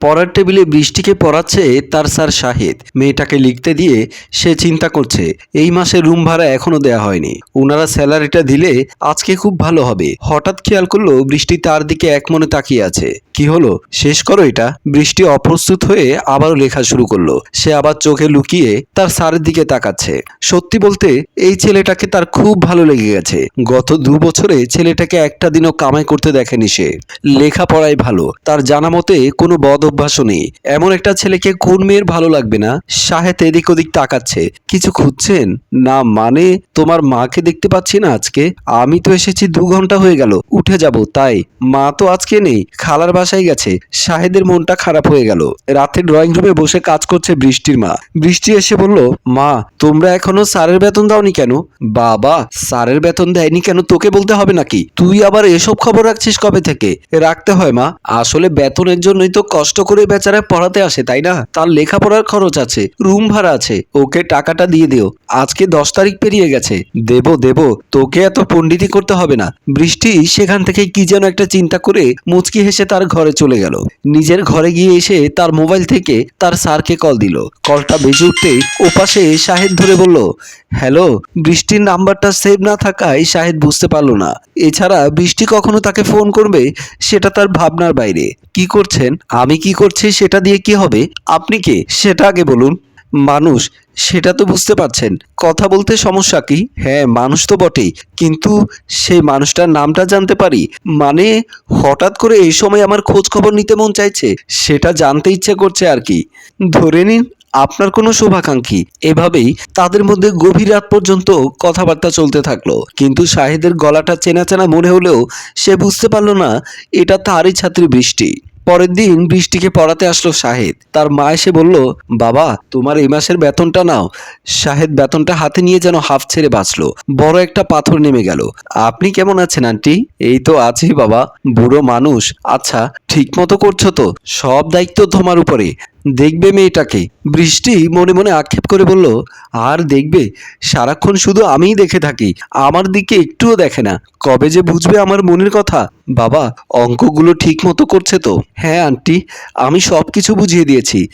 পড়ার টেবিলে বৃষ্টিকে পড়াচ্ছে তার স্যার শাহেদ। মেয়েটাকে লিখতে দিয়ে সে চিন্তা করছে, এই মাসে রুম ভাড়া এখনও দেয়া হয়নি। ওনারা স্যালারিটা দিলে আজকে খুব ভালো হবে। হঠাৎ খেয়াল করল বৃষ্টি তার দিকে এক মনে তাকিয়ে আছে। কি হলো? শেষ করো এটা। বৃষ্টি অপ্রস্তুত হয়ে আবারও লেখা শুরু করল। সে আবার চোখে লুকিয়ে তার স্যারের দিকে তাকাচ্ছে। সত্যি বলতে, এই ছেলেটাকে তার খুব ভালো লেগে গেছে। গত দু বছরে ছেলেটাকে একটা দিনও কামাই করতে দেখেনি সে। লেখাপড়ায় ভালো। তার জানা মতে কোনো বদ অভ্যাসও নেই। এমন একটা ছেলেকে কোন মেয়ের ভালো লাগবে না? সাহেত এদিক ওদিক তাকাচ্ছে। কিছু খুঁজছেন? না মানে তোমার মাকে দেখতে পাচ্ছি না আজকে? আমি তো এসেছি দু ঘণ্টা হয়ে গেল, উঠে যাব, তাই। মা তো আজকে নেই, খালার বাসায় গেছে। শাহেদের মনটা খারাপ হয়ে গেল। রাতে ড্রয়িং রুমে বসে কাজ করছে বৃষ্টির মা। বৃষ্টি এসে বলল, মা, তোমরা এখনও স্যারের বেতন দাওনি কেন? বাবা, স্যারের বেতন দেয়নি কেন? তোকে বলতে হবে নাকি? তুই আবার এসব খবর রাখছিস কবে থেকে? রাখতে হয় মা। আসলে বেতনের জন্যই তো কষ্ট করে বেচারা পড়াতে আসে, তাই না? তার লেখাপড়ার খরচ আছে, রুম ভাড়া আছে, ওকে টাকাটা দিয়ে দিও। আজকে দশ তারিখ পেরিয়ে গেছে। দেব দেব, তোকে এত পণ্ডিতি করতে হবে না। বৃষ্টি সেখান থেকে কি যেন একটা চিন্তা করে মুচকি হেসে তার ঘরে চলে গেল। নিজের ঘরে গিয়ে এসে তার মোবাইল থেকে তার স্যারকে কল দিল। কলটা বেজে উঠতেই ওপাশে শাহেদ ধরে বলল, হ্যালো, বৃষ্টির নাম্বারটা সেভ না থাকায় শাহেদ বুঝতে পারল না। এছাড়া বৃষ্টি কখনো তাকে ফোন করবে, সেটা তার ভাবনার বাইরে। কি করছেন? আমি কি করছে সেটা দিয়ে কি হবে? আপনি কে? সেটা আগে বলুন। মানুষ, সেটা তো বুঝতে পারছেন। কথা বলতে সমস্যা কি? হ্যাঁ মানুষ তো বটেই। কিন্তু সেই মানুষটার নামটা জানতে পারি? মানে হঠাৎ করে এই সময় আমার খোঁজ খবর নিতে মন চাইছে। সেটা জানতে ইচ্ছে করছে আর কি। ধরে নিন, আপনার কোনো শুভাকাঙ্ক্ষী। এভাবেই তাদের মধ্যে গভীর রাত পর্যন্ত কথাবার্তা চলতে থাকল। কিন্তু শাহেদের গলাটা চেনা চেনা মনে হলেও সে বুঝতে পারল না, এটা তারই ছাত্রী বৃষ্টি। পরের দিন বৃষ্টিকে পড়াতে আসলো শাহেদ। তার মা এসে বলল, বাবা, তোমার এই মাসের বেতনটা নাও। শাহেদ বেতনটা হাতে নিয়ে যেন হাফ ছেড়ে বাঁচলো। বড় একটা পাথর নেমে গেল। আপনি কেমন আছেন, আন্টি? এই তো আছি, বাবা। বুড়ো মানুষ। আচ্ছা ঠিক মতো করছ তো? সব দায়িত্ব তোমার উপরে। দেখবে মেয়েটাকে। বৃষ্টি মনে মনে আক্ষেপ করে বলল, আর দেখবে, সারাক্ষণ শুধু আমিই দেখে থাকি, আমার দিকে একটুও দেখে না। কবে যে বুঝবে আমার মনের কথা? বাবা, অঙ্কগুলো ঠিক মতো করছে তো? হ্যাঁ আন্টি, আমি সব কিছু বুঝিয়ে দিয়েছি।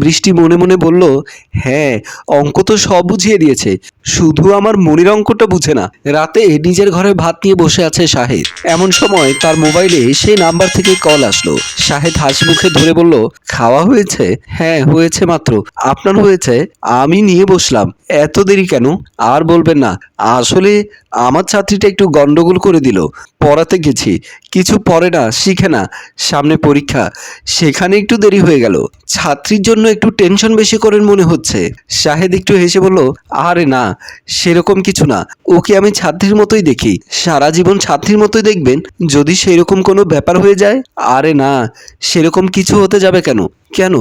বৃষ্টি মনে মনে বলল হ্যাঁ অঙ্ক তো সব বুঝিয়ে দিয়েছে। শুধু আমার মনের অঙ্কটা বুঝে না। রাতে নিজের ঘরে ভাত নিয়ে বসে আছে শাহেদ। এমন সময় তার মোবাইলে সেই নাম্বার থেকে কল আসলো। শাহেদ হাসি মুখে ধরে বলল, খাওয়া হয়েছে? হ্যাঁ হয়েছে মাত্র। আপনার হয়েছে, আমি নিয়ে বসলাম। এত দেরি কেন? আর বলবেন না। আসলে আমার ছাত্রীটা একটু গন্ডগোল করে দিল। পড়াতে গেছি। কিছু পড়ে না, শিখে না। সামনে পরীক্ষা। সেখানে একটু দেরি হয়ে গেল। ছাত্রীর জন্য একটু টেনশন বেশি করেন মনে হচ্ছে। শাহেদ একটু হেসে বলল, আরে না, সেরকম কিছু না। ওকে আমি ছাত্রীর মতোই দেখি। সারা জীবন ছাত্রীর মতোই দেখবেন। যদি সেরকম কোনো ব্যাপার হয়ে যায়, আরে না, সেরকম কিছু হতে যাবে কেন? কেন?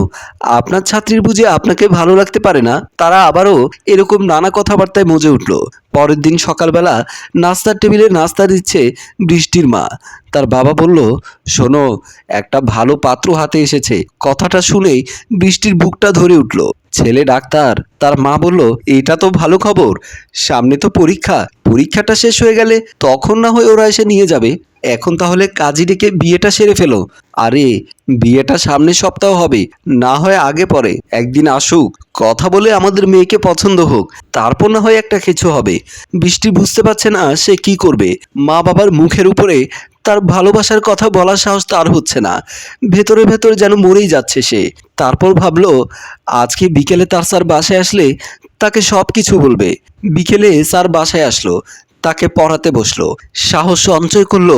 আপনার ছাত্রীর বুঝে আপনাকে ভালো লাগতে পারে না? তারা আবারও এরকম নানা কথাবার্তায় মজে উঠল। পরের দিন সকালবেলা নাস্তার টেবিলে নাস্তা দিচ্ছে বৃষ্টির মা। তার বাবা বলল, শোনো, একটা ভালো পাত্র হাতে এসেছে। কথাটা শুনেই বৃষ্টির বুকটা ধরে উঠল। ছেলে ডাক্তার, তার মা বলল এটা তো ভালো খবর। সামনে তো পরীক্ষা পরীক্ষাটা শেষ হয়ে গেলে তখন না হয় ওরা এসে নিয়ে যাবে। এখন তাহলে কাজী ডেকে বিয়েটা সেরে ফেলো। আরে, বিয়েটা সামনের সপ্তাহ হবে, না হয় আগে পরে। একদিন আসুক, কথা বলে আমাদের মেয়েকে পছন্দ হোক, তারপর না হয় একটা কিছু হবে। বৃষ্টি বুঝতে পারছে না সে কি করবে। মা বাবার মুখের উপরে তার ভালোবাসার কথা বলার সাহস তার হচ্ছে না। ভেতরে ভেতরে যেন মরেই যাচ্ছে সে। তারপর ভাবলো, আজকে বিকেলে তার স্যার বাসায় আসলে তাকে সব কিছু বলবে। বিকেলে স্যার বাসায় আসলো, তাকে পড়াতে বসল। সাহস সঞ্চয় করল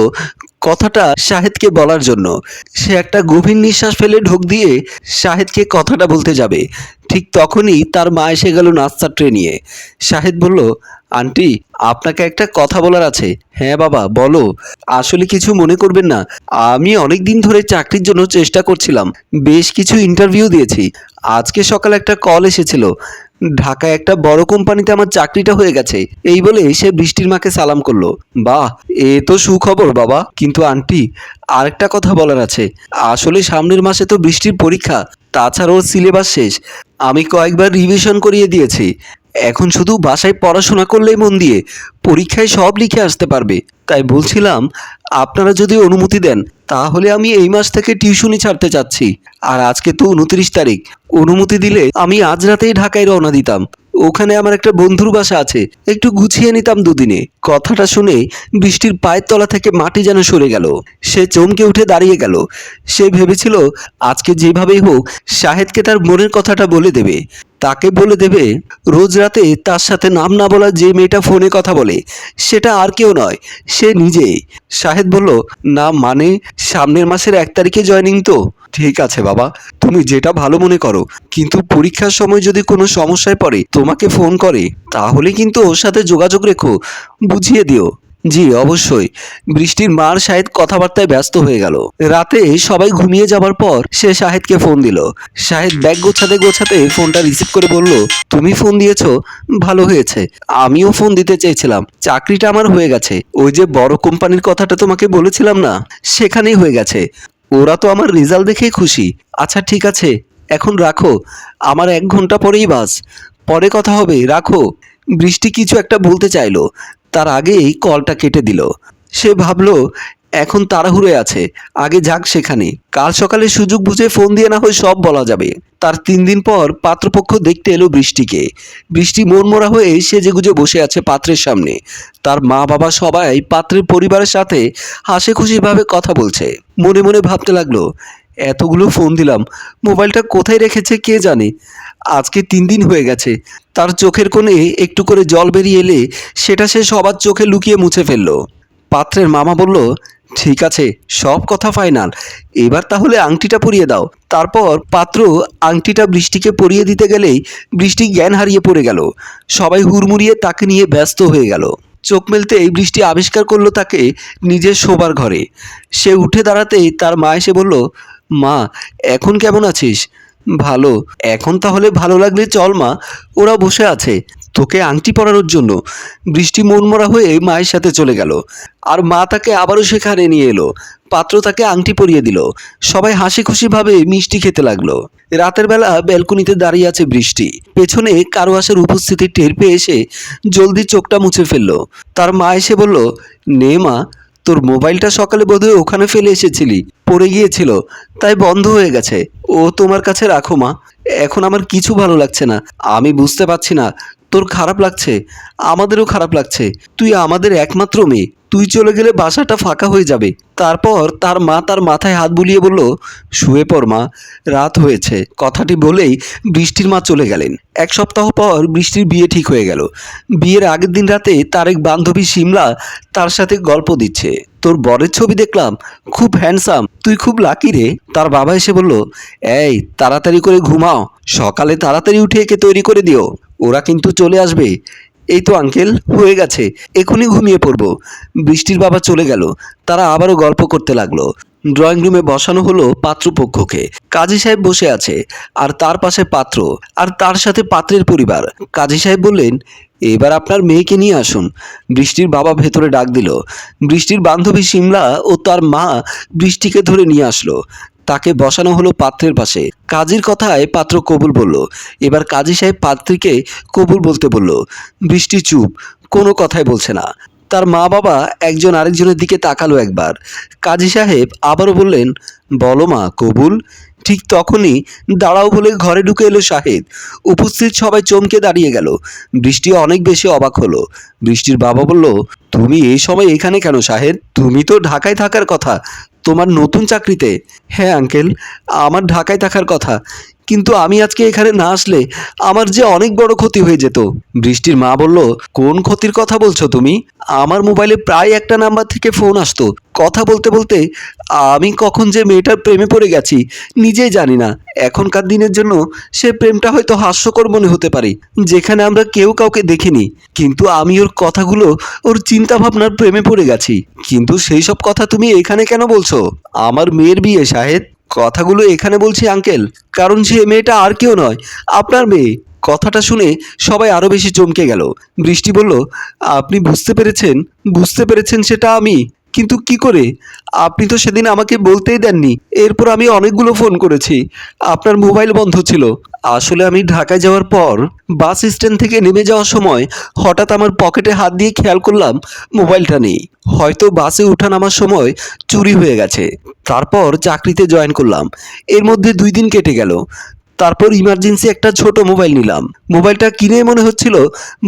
কথাটা শাহেদকে বলার জন্য। সে একটা গভীর নিঃশ্বাস ফেলে ঢোক দিয়ে শাহেদকে কথাটা বলতে যাবে। ঠিক তখনই তার মা এসে গেল নাস্তার ট্রে নিয়ে। শাহেদ বলল, আন্টি, আপনাকে একটা কথা বলার আছে। হ্যাঁ বাবা, বলো। আসলে কিছু মনে করবেন না। আমি অনেক দিন ধরে চাকরির জন্য চেষ্টা করছিলাম। বেশ কিছু ইন্টারভিউ দিয়েছি। আজকে সকালে একটা কল এসেছিল। ঢাকায় একটা বড় কোম্পানিতে আমার চাকরিটা হয়ে গেছে। এই বলে সে বৃষ্টির মাকে সালাম করল। বাহ, এ তো সুখবর বাবা। কিন্তু আন্টি, আরেকটা কথা বলার আছে। আসলে সামনের মাসে তো বৃষ্টির পরীক্ষা, তাছাড়াও সিলেবাস শেষ। আমি কয়েকবার রিভিশন করিয়ে দিয়েছি। এখন শুধু বাসায় পড়াশোনা করলেই মন দিয়ে, পরীক্ষায় সব লিখে আসতে পারবে। তাই বলছিলাম, আপনারা যদি অনুমতি দেন, তাহলে আমি এই মাস থেকে টিউশনি ছাড়তে চাচ্ছি। আর আজকে তো উনত্রিশ তারিখ, অনুমতি দিলে আমি আজ রাতেই ঢাকায় রওনা দিতাম। ওখানে আমার একটা বন্ধুর বাসা আছে। একটু গুছিয়ে নিতাম দুদিনে। কথাটা শুনে বৃষ্টির পায়ের তলা থেকে মাটি যেন সরে গেল। সে চমকে উঠে দাঁড়িয়ে গেল। সে ভেবেছিল, আজকে যেভাবেই হোক, শাহেদকে তার মনের কথাটা বলে দেবে। তাকে বলে দেবে, রোজ রাতে তার সাথে নাম না বলা যে মেয়েটা ফোনে কথা বলে, সেটা আর কেউ নয়, সে নিজেই। শাহেদ বলল, না মানে সামনের মাসের এক তারিখে জয়নিং তো? ঠিক আছে বাবা, তুমি যেটা ভালো মনে করো, কিন্তু পরীক্ষার সময় যদি কোনো সমস্যায় পড়ে, তোমাকে ফোন করে, তাহলে কিন্তু ওর সাথে যোগাযোগ রেখো, বুঝিয়ে দিও। জি, অবশ্যই। বৃষ্টির মার শাহেদ কথাবার্তায় ব্যস্ত হয়ে গেল। রাতে সবাই ঘুমিয়ে যাবার পর সে শাহেদকে ফোন দিল। শাহেদ ব্যাগ গোছাতে গোছাতে ফোনটা রিসিভ করে বলল, তুমি ফোন দিয়েছ? ভালো হয়েছে। আমিও ফোন দিতে চেয়েছিলাম। চাকরিটা আমার হয়ে গেছে। ওই যে বড় কোম্পানির কথাটা তোমাকে বলেছিলাম না? সেখানেই হয়ে গেছে। ওরা তো আমার রেজাল্ট দেখেই খুশি। আচ্ছা ঠিক আছে, এখন রাখো। আমার এক ঘণ্টা পরেই বাস। পরে কথা হবে, রাখো। বৃষ্টি কিছু একটা বলতে চাইলো। তার আগেই কলটা কেটে দিল। সে ভাবলো এখন তাড়াহুড়ে আছে। আগে যাক সেখানে। কাল সকালে সুযোগ বুঝে ফোন দিয়ে না হয় সব বলা যাবে। তার তিন দিন পর পাত্রপক্ষ দেখতে এলো বৃষ্টিকে। বৃষ্টি মনমরা হয়ে সেজে গুজে বসে আছে পাত্রের সামনে। তার মা বাবা সবাই পাত্রের পরিবারের সাথে হাসি খুশিভাবে কথা বলছে। মনে মনে ভাবতে লাগল, এতগুলো ফোন দিলাম, মোবাইলটা কোথায় রেখেছে কে জানে? আজকে তিন দিন হয়ে গেছে। তার চোখের কোণে একটু করে জল বেরিয়ে এলে সেটা সে সবার চোখে লুকিয়ে মুছে ফেলল। পাত্রের মামা বলল ঠিক আছে, সব কথা ফাইনাল এবার তাহলে আংটিটা পরিয়ে দাও। তারপর পাত্র আংটিটা বৃষ্টিকে পরিয়ে দিতে গেলেই বৃষ্টি জ্ঞান হারিয়ে পড়ে গেল। সবাই হুড়মুড়িয়ে তাকে নিয়ে ব্যস্ত হয়ে গেল। চোখ মেলতেই বৃষ্টি আবিষ্কার করল তাকে নিজের শোবার ঘরে। সে উঠে দাঁড়াতেই তার মা এসে বলল, মা, এখন কেমন আছিস? ভালো। এখন তাহলে ভালো লাগলে চল মা, ওরা বসে আছে। তোকে আংটি পরানোর জন্য। বৃষ্টি মনমরা হয়ে মায়ের সাথে চলে গেল। আর মা তাকে আবারও সেখানে নিয়ে এলো। পাত্র তাকে আংটি পরিয়ে দিল। সবাই হাসি খুশিভাবে মিষ্টি খেতে লাগল। রাতের বেলা ব্যালকনিতে দাঁড়িয়ে আছে বৃষ্টি। পেছনে কারও আসার উপস্থিতি টের পেয়ে এসে জলদি চোখটা মুছে ফেলল। তার মা এসে বলল, নে মা, তোর মোবাইলটা সকালে বোধহয় ওখানে ফেলে এসেছিলি। পড়ে গিয়েছিল, তাই বন্ধ হয়ে গেছে। ও তোমার কাছে রাখো মা। এখন আমার কিছু ভালো লাগছে না। আমি বুঝতে পারছি না তোর খারাপ লাগছে আমাদেরও খারাপ লাগছে। তুই আমাদের একমাত্র মেয়ে। তুই চলে গেলে বাসাটা ফাঁকা হয়ে যাবে। তারপর তার মা তার মাথায় হাত বুলিয়ে বলল, শুয়ে পর মা, রাত হয়েছে। কথাটি বলেই বৃষ্টির মা চলে গেলেন। এক সপ্তাহ পর বৃষ্টির বিয়ে ঠিক হয়ে গেল। বিয়ের আগের দিন রাতে তার এক বান্ধবী সিমলা তার সাথে গল্প দিচ্ছে। তোর বরের ছবি দেখলাম, খুব হ্যান্ডসাম তুই খুব লাকি রে। তার বাবা এসে বলল, এই, তাড়াতাড়ি করে ঘুমাও, সকালে তাড়াতাড়ি উঠে একে তৈরি করে দিও, ওরা কিন্তু চলে আসবে। এই তো আঙ্কেল হয়ে গেছে, এখনই ঘুমিয়ে পড়ব। বৃষ্টির বাবা চলে গেল, তারা আবারও গল্প করতে লাগল। ড্রয়িং রুমে বসানো হলো পাত্রপক্ষকে। কাজী সাহেব বসে আছে, আর তার পাশে পাত্র, আর তার সাথে পাত্রের পরিবার। কাজী সাহেব বললেন, এবার আপনার মেয়েকে নিয়ে আসুন। বৃষ্টির বাবা ভেতরে ডাক দিল। বৃষ্টির বান্ধবী সিমলা ও তার মা বৃষ্টিকে ধরে নিয়ে আসলো। তাকে বসানো হলো পাত্রের পাশে। কাজীর কথায় পাত্র কবুল বলল, এবার কাজী সাহেব পাত্রীকে কবুল বলতে বলল, বৃষ্টি চুপ, কোনো কথাই বলছে না। তার মা বাবা একজন আরেকজনের দিকে তাকালো একবার। কাজী সাহেব আবারও বললেন, বলো মা, কবুল? ঠিক তখনই দাঁড়াও বলে ঘরে ঢুকে এলো শাহেদ উপস্থিত সবাই চমকে দাঁড়িয়ে গেল। বৃষ্টি অনেক বেশি অবাক হলো। বৃষ্টির বাবা বলল, তুমি এই সময় এখানে কেন শাহেদ তুমি তো ঢাকায় থাকার কথা। তোমার নতুন চাকরিতে? হ্যাঁ আঙ্কেল আমার ঢাকায় থাকার কথা। কিন্তু আমি আজকে এখানে না আসলে আমার যে অনেক বড় ক্ষতি হয়ে যেত। বৃষ্টির মা বলল, কোন ক্ষতির কথা বলছো তুমি? আমার মোবাইলে প্রায় একটা নাম্বার থেকে ফোন আসতো। কথা বলতে বলতে আমি কখন যে মেয়েটার প্রেমে পড়ে গেছি নিজেই জানি না। এখনকার দিনের জন্য সে প্রেমটা হয়তো হাস্যকর মনে হতে পারে, যেখানে আমরা কেউ কাউকে দেখিনি। কিন্তু আমি ওর কথাগুলো, ওর চিন্তা ভাবনার প্রেমে পড়ে গেছি। কিন্তু সেই সব কথা তুমি এখানে কেন বলছো? আমার মেয়ের বিয়ে শাহেদ কথাগুলো এখানে বলছি, আঙ্কেল। কারণ সে মেয়েটা আর কেউ নয়, আপনার মেয়ে। কথাটা শুনে সবাই আরও বেশি চমকে গেল। বৃষ্টি বলল, আপনি বুঝতে পেরেছেন বুঝতে পেরেছেন সেটা আমি। কিন্তু কি করে? আপনি তো সেদিন আমাকে বলতেই দেননি। এরপর আমি অনেকগুলো ফোন করেছি। আপনার মোবাইল বন্ধ ছিল। আসলে আমি ঢাকায় যাওয়ার পর বাস স্ট্যান্ড থেকে নেমে যাওয়ার সময় হঠাৎ আমার পকেটে হাত দিয়ে খেয়াল করলাম মোবাইলটা নেই। হয়তো বাসে ওঠা নামার সময় চুরি হয়ে গেছে। তারপর চাকরিতে জয়েন করলাম। এর মধ্যে দুই দিন কেটে গেল। তারপর ইমার্জেন্সি একটা ছোট মোবাইল নিলাম। মোবাইলটা কিনে মনে হচ্ছিল,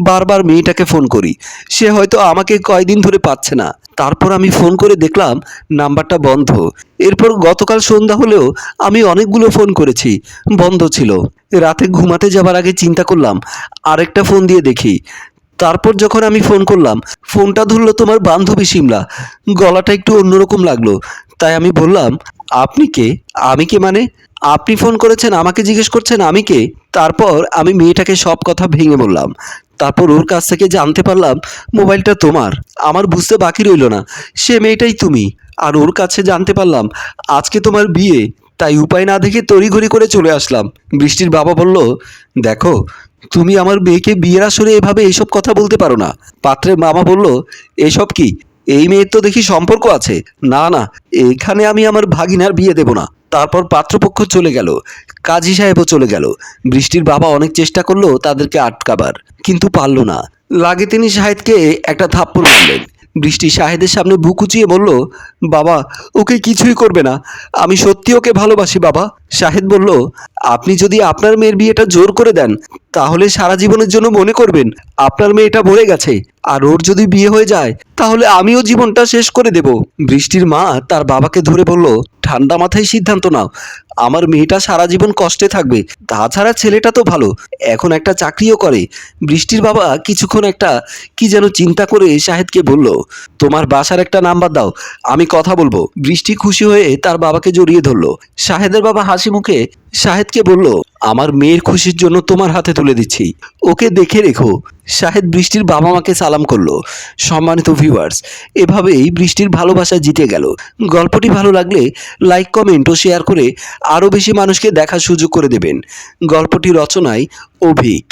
বারবার মেয়েটাকে ফোন করি। সে হয়তো আমাকে কয়দিন ধরে পাচ্ছে না। তারপর আমি ফোন করে দেখলাম, নাম্বারটা বন্ধ। এরপর গতকাল সন্ধ্যা হলেও আমি অনেকগুলো ফোন করেছি, বন্ধ ছিল। রাতে ঘুমাতে যাবার আগে চিন্তা করলাম, আরেকটা ফোন দিয়ে দেখি। তারপর যখন আমি ফোন করলাম ফোনটা ধরলো তোমার বান্ধবী সিমলা। গলাটা একটু অন্যরকম লাগল। তাই আমি বললাম, আপনি কে? আমি কে মানে? আপনি ফোন করেছেন, আমাকে জিজ্ঞেস করছেন, আমি কে? তারপর আমি মেয়েটাকে সব কথা ভেঙে বললাম। তারপর ওর কাছ থেকে জানতে পারলাম, মোবাইলটা তোমার। আমার বুঝতে বাকি রইল না। সে মেয়েটাই তুমি। আর ওর কাছে জানতে পারলাম, আজকে তোমার বিয়ে। তাই উপায় না দেখে তড়িঘড়ি করে চলে আসলাম। বৃষ্টির বাবা বলল, দেখো, তুমি আমার মেয়েকে বিয়ের আসরে এভাবে এইসব কথা বলতে পারো না। পাত্রের মামা বলল, এসব কি? এই মেয়ের তো দেখি সম্পর্ক আছে। না না, এখানে আমি আমার ভাগিনার বিয়ে দেব না। তারপর পাত্রপক্ষ চলে গেল, কাজী সাহেবও চলে গেল। বৃষ্টির বাবা অনেক চেষ্টা করল তাদেরকে আটকাবার কিন্তু পারল না। লাগে তিনি শাহেদকে একটা থাপ্পড় মারলেন। বৃষ্টি শাহেদের সামনে বুক উঁচিয়ে বলল, বাবা, ওকে কিছুই করবে না। আমি সত্যি ওকে ভালোবাসি, বাবা। শাহেদ বলল, আপনি যদি আপনার মেয়ের বিয়েটা জোর করে দেন, তাহলে সারা জীবনের জন্য মনে করবেন, আপনার মেয়েটা মরে গেছে। আর ওর যদি বিয়ে হয়ে যায় তাহলে আমিও জীবনটা শেষ করে দেব। বৃষ্টির মা তার বাবাকে ধরে বলল, ঠান্ডা মাথায় সিদ্ধান্ত নাও। আমার মেয়েটা সারা জীবন কষ্টে থাকবে। তাছাড়া ছেলেটা তো ভালো, এখন একটা চাকরিও করে। বৃষ্টির বাবা কিছুক্ষণ একটা কি যেন চিন্তা করে শাহেদকে বলল, তোমার বাসার একটা নাম্বার দাও, আমি কথা বলব। বৃষ্টি খুশি হয়ে তার বাবাকে জড়িয়ে ধরলো। শাহেদের বাবা হাসি মুখে শাহেদকে বলল, আমার মেয়ের খুশির জন্য তোমার হাতে তুলে দিচ্ছি। ওকে দেখে রেখো। শাহেদ বৃষ্টির বাবা মাকে সালাম করল। সম্মানিত ভিউয়ার্স এভাবেই বৃষ্টির ভালোবাসা জিতে গেল। গল্পটি ভালো লাগলে লাইক কমেন্ট ও শেয়ার করে আরও বেশি মানুষকে দেখার সুযোগ করে দেবেন। গল্পটি রচনায় অভিক।